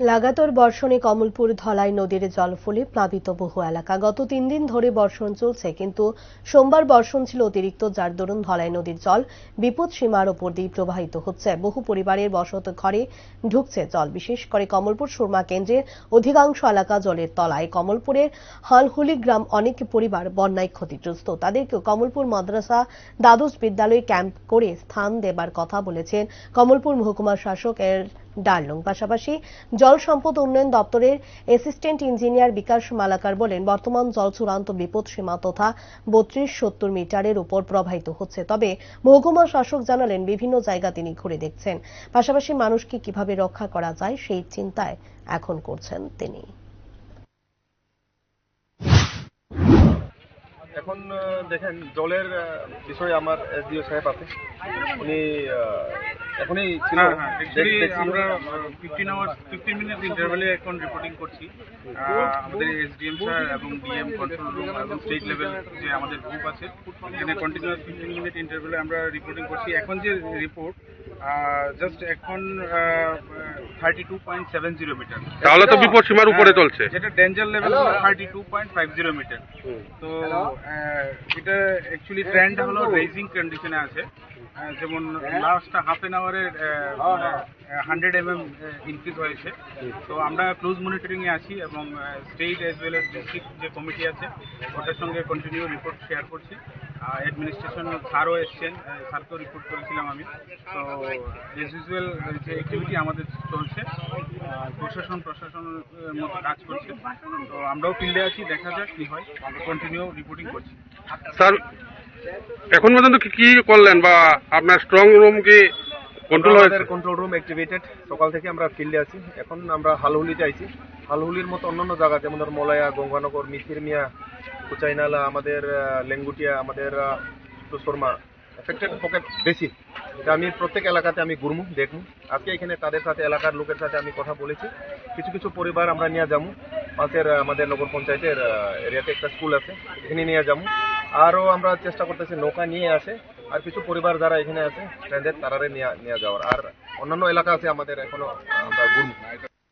লাগাতার বর্ষণে কমলপুর ধলাই নদীর জল ফুলে প্লাবিত বহু এলাকা। গত তিন দিন ধরে বর্ষণ চলছে, কিন্তু সোমবার বর্ষণ ছিল অতিরিক্ত, যার দরুন ধলাই নদীর জল বিপদ সীমার ওপর দিয়ে প্রবাহিত হচ্ছে। বহু পরিবারের বসত ঘরে ঢুকছে জল। বিশেষ করে কমলপুর সুরমা কেন্দ্রের অধিকাংশ এলাকা জলের তলায়। কমলপুরের হালহুলি গ্রাম অনেক পরিবার বন্যায় ক্ষতিগ্রস্ত। তাদেরকে কমলপুর মাদ্রাসা দ্বাদশ বিদ্যালয়ে ক্যাম্প করে স্থান দেবার কথা বলেছেন কমলপুর মহকুমা শাসক এর ডার্লং পাশাপাশি জল সম্পদ উন্নয়ন দপ্তরের অ্যাসিস্ট্যান্ট ইঞ্জিনিয়ার বিকাশ মালাকার বলেন, বর্তমান জল চূড়ান্ত বিপদ সীমা তথা বত্রিশ সত্তর মিটারের উপর প্রবাহিত হচ্ছে। তবে মহকুমা শাসক জানালেন, বিভিন্ন জায়গা তিনি ঘুরে দেখছেন। পাশাপাশি মানুষকে কীভাবে রক্ষা করা যায় সেই চিন্তায় এখন করছেন তিনি। এখন দেখেন, জলের বিষয়ে আমার এসডিও সাহেব আছে। উনি এখনই ছিল। আমরা ফিফটিন আওয়ার্স ফিফটিন মিনিট ইন্টারভেলে এখন রিপোর্টিং করছি। আমাদের এসডিএম স্যার এবং ডিএম কন্ট্রোল রুম এবং স্টেট লেভেল যে আমাদের গ্রুপ আছে এখানে কন্টিনিউয়াস ফিফটিন মিনিট ইন্টারভেলে আমরা রিপোর্টিং করছি। এখন যে রিপোর্ট জাস্ট এখন thirty two point seven zero metre তাহলে তো বিপদ সীমার উপরে চলছে। যেটা danger level thirty two point five zero metre তো এটা অ্যাকচুয়ালি ট্রেন্ড হলো রেজিং কন্ডিশনে আছে। যেমন লাস্ট হাফ এন আওয়ারের হান্ড্রেড এম এম ইনক্রিজ হয়েছে। তো আমরা ক্লোজ মনিটরিং এ আছি এবং state as well as district যে কমিটি আছে ওটার সঙ্গে কন্টিনিউ রিপোর্ট শেয়ার করছি। অ্যাডমিনিস্ট্রেশন স্যারও এসছেন স্যারকেও রিপোর্ট করেছিলাম আমি। তো এস ইউজুয়াল যে অ্যাক্টিভিটি আমাদের চলছে প্রশাসন প্রশাসন মতো কাজ করছে। তো আমরাও ফিল্ডে আছি দেখা যাক কি হয় কন্টিনিউ রিপোর্টিং করছি। স্যার এখন পর্যন্ত কি কি করলেন বা আপনার স্ট্রং রুম কি কন্ট্রোল হয়েছে? আমাদের কন্ট্রোল রুম অ্যাক্টিভেটেড সকাল থেকে আমরা ফিল্ডে আছি। এখন আমরা হালহুলিতে আইছি হালহুলির মতো অন্যান্য জায়গা যেমন ধর মলায়া গঙ্গানগর মিথির মিয়া কুচাইনালা, আমাদের লেঙ্গুটিয়া, আমাদের শর্মা এফেক্টেড পকেট বেশি। আমি প্রত্যেক এলাকাতে আমি ঘুরমু, দেখমু। আজকে এখানে তাদের সাথে, এলাকার লোকের সাথে আমি কথা বলেছি। কিছু কিছু পরিবার আমরা নিয়ে যাব পাশের আমাদের নগর পঞ্চায়েতের এরিয়াতে একটা স্কুল আছে, এখানে নিয়ে যাব আরও আমরা চেষ্টা করতেছি, নৌকা নিয়ে আসে। আর কিছু পরিবার যারা এখানে আছে স্ট্যান্ডার্ড তারারে নিয়ে নিয়ে যাওয়ার। আর অন্যান্য এলাকা আছে আমাদের এখনও, আমরা ঘুরমু।